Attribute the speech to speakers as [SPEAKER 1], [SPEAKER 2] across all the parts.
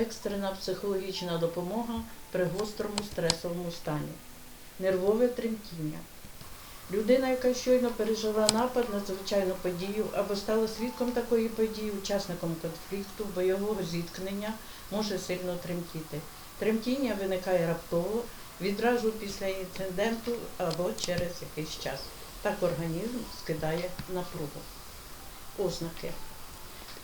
[SPEAKER 1] Екстрена психологічна допомога при гострому стресовому стані. Нервове тремтіння. Людина, яка щойно пережила напад, надзвичайну подію або стала свідком такої події, учасником конфлікту, бойового зіткнення, може сильно тремтіти. Тремтіння виникає раптово, відразу після інциденту або через якийсь час. Так організм скидає напругу. Ознаки.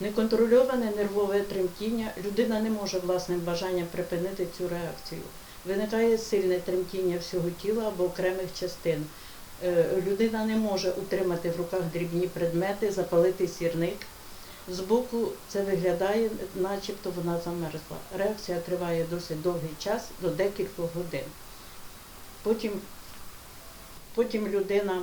[SPEAKER 1] Неконтрольоване нервове тремтіння, людина не може власним бажанням припинити цю реакцію. Виникає сильне тремтіння всього тіла або окремих частин. Е, Людина не може утримати в руках дрібні предмети, запалити сірник. Збоку це виглядає, начебто вона замерзла. Реакція триває досить довгий час, до декількох годин. Потім, потім людина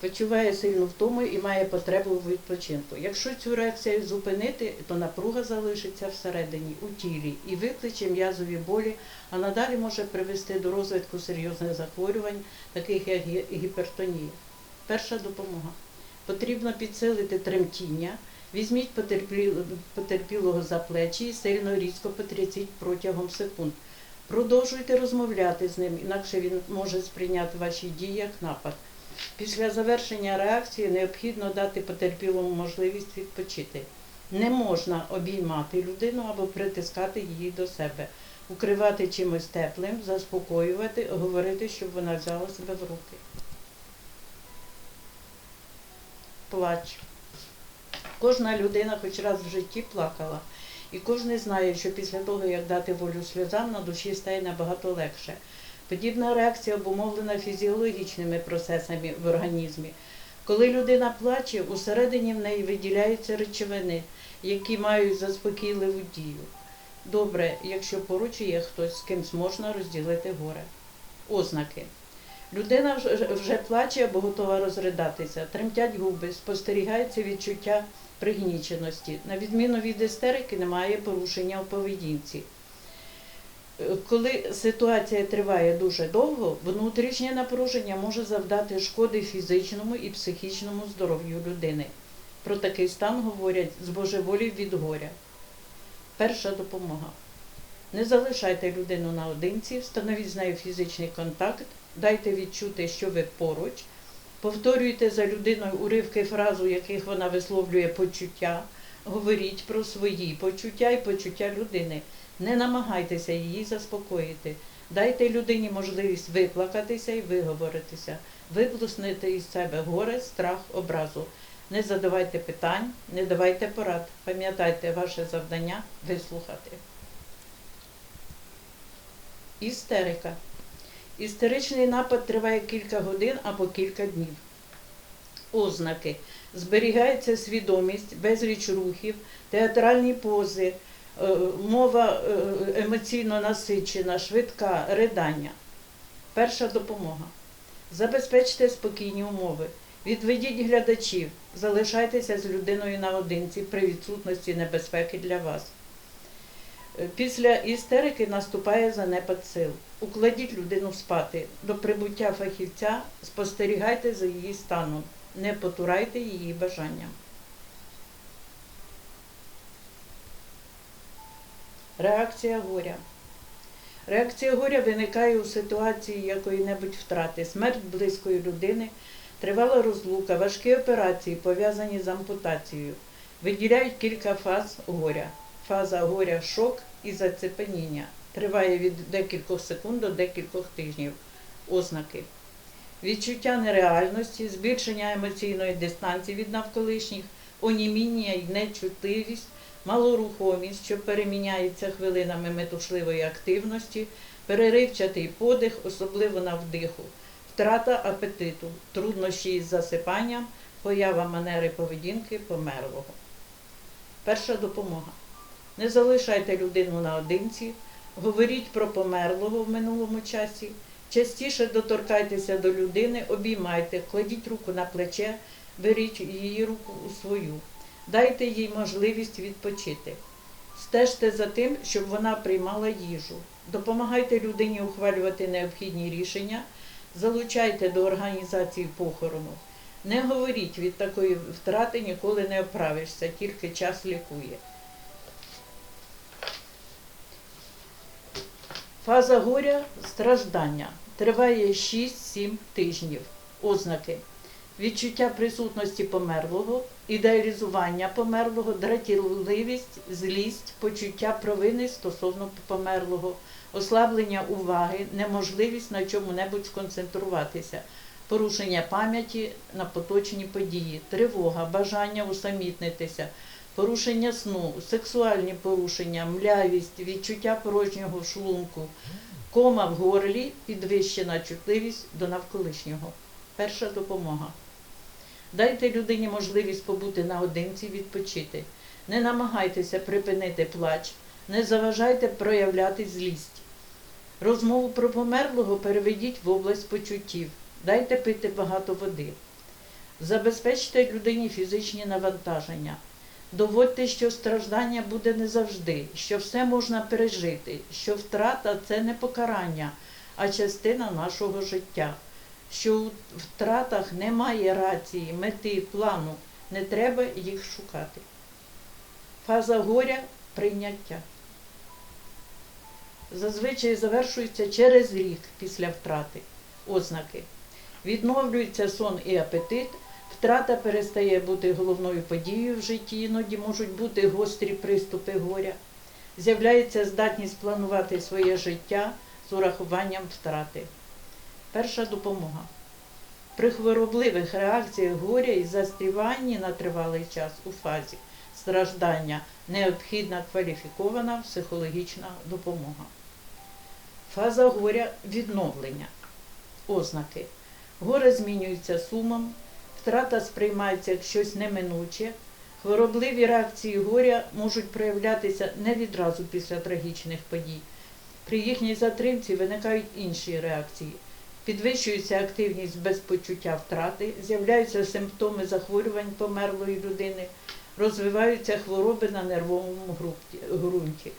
[SPEAKER 1] почуває сильну втому і має потребу в відпочинку. Якщо цю реакцію зупинити, то напруга залишиться всередині, у тілі і викличе м'язові болі, а надалі може привести до розвитку серйозних захворювань, таких як гіпертонія. Перша допомога. Потрібно підсилити тремтіння. Візьміть потерпілого за плечі і сильно різко потрясіть протягом секунд. Продовжуйте розмовляти з ним, інакше він може сприйняти ваші дії як напад. Після завершення реакції необхідно дати потерпілому можливість відпочити. Не можна обіймати людину або притискати її до себе, укривати чимось теплим, заспокоювати, говорити, щоб вона взяла себе в руки. Плач. Кожна людина хоч раз в житті плакала, і кожен знає, що після того, як дати волю сльозам, на душі стає набагато легше. Подібна реакція обумовлена фізіологічними процесами в організмі. Коли людина плаче, усередині в неї виділяються речовини, які мають заспокійливу дію. Добре, якщо поруч є хтось, з кимсь можна розділити горе. Ознаки. Людина вже плаче або готова розридатися, тремтять губи, спостерігається відчуття пригніченості. На відміну від істерики, немає порушення у поведінці. Коли ситуація триває дуже довго, внутрішнє напруження може завдати шкоди фізичному і психічному здоров'ю людини. Про такий стан говорять збожеволів від горя. Перша допомога. Не залишайте людину наодинці, встановіть з нею фізичний контакт, дайте відчути, що ви поруч, повторюйте за людиною уривки фраз, у яких вона висловлює почуття, говоріть про свої почуття і почуття людини. Не намагайтеся її заспокоїти. Дайте людині можливість виплакатися і виговоритися, виплеснути із себе горе, страх, образу. Не задавайте питань, не давайте порад. Пам'ятайте ваше завдання вислухати. Істерика. Істеричний напад триває кілька годин або кілька днів. Ознаки. Зберігається свідомість, безліч рухів, театральні пози, е, мова е, емоційно насичена, швидка, ридання. Перша допомога. Забезпечте спокійні умови. Відведіть глядачів, залишайтеся з людиною наодинці при відсутності небезпеки для вас. Е, Після істерики наступає занепад сил. Укладіть людину спати. До прибуття фахівця спостерігайте за її станом, не потурайте її бажанням. Реакція горя. Реакція горя виникає у ситуації якої-небудь втрати, смерть близької людини, тривала розлука, важкі операції, пов'язані з ампутацією. Виділяють кілька фаз горя. Фаза горя шок і зацепеніння. Триває від декількох секунд до декількох тижнів. Ознаки. Відчуття нереальності, збільшення емоційної дистанції від навколишніх, оніміння і нечутливість, малорухомість, що переміняється хвилинами метушливої активності, переривчатий подих, особливо на вдиху, втрата апетиту, труднощі із засипанням, поява манери поведінки померлого. Перша допомога. Не залишайте людину наодинці, говоріть про померлого в минулому часі, Частіше доторкайтеся до людини, обіймайте, кладіть руку на плече, беріть її руку у свою, дайте їй можливість відпочити. Стежте за тим, щоб вона приймала їжу. Допомагайте людині ухвалювати необхідні рішення, залучайте до організації похорону. Не говоріть, від такої втрати ніколи не оправишся, тільки час лікує. Фаза горя страждання триває 6-7 тижнів. Ознаки відчуття присутності померлого, ідеалізування померлого, дратівливість, злість, почуття провини стосовно померлого, ослаблення уваги, неможливість на чому-небудь сконцентруватися, порушення пам'яті на поточні події, тривога, бажання усамітнитися, порушення сну, сексуальні порушення, млявість, відчуття порожнього шлунку, кома в горлі, підвищена чутливість до навколишнього. Перша допомога. Дайте людині можливість побути наодинці, відпочити. Не намагайтеся припинити плач, не заважайте проявляти злість. Розмову про померлого переведіть в область почуттів. Дайте пити багато води. Забезпечте людині фізичні навантаження. Доводьте, що страждання буде не завжди, що все можна пережити, що втрата це не покарання, а частина нашого життя, що у втратах немає рації, мети, плану, не треба їх шукати. Фаза горя прийняття. Зазвичай завершується через рік після втрати. Ознаки. Відновлюється сон і апетит, втрата перестає бути головною подією в житті, іноді можуть бути гострі приступи горя. З'являється здатність планувати своє життя з урахуванням втрати. Перша допомога. При хворобливих реакціях горя і застріванні на тривалий час у фазі страждання необхідна кваліфікована психологічна допомога. Фаза горя відновлення. Ознаки. Горе змінюється сумом, втрата сприймається як щось неминуче, хворобливі реакції горя можуть проявлятися не відразу після трагічних подій. При їхній затримці виникають інші реакції. Підвищується активність без почуття втрати, з'являються симптоми захворювань померлої людини, розвиваються хвороби на нервовому ґрунті,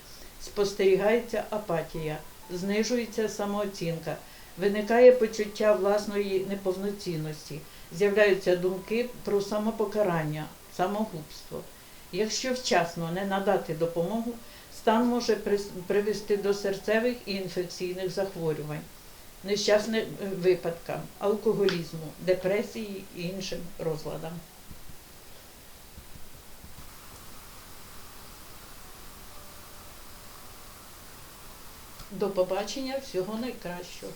[SPEAKER 1] спостерігається апатія, знижується самооцінка, виникає почуття власної неповноцінності, з'являються думки про самопокарання, самогубство. Якщо вчасно не надати допомогу, стан може привести до серцевих і інфекційних захворювань, нещасних е, випадкам, алкоголізму, депресії і іншим розладам. До побачення, всього найкращого.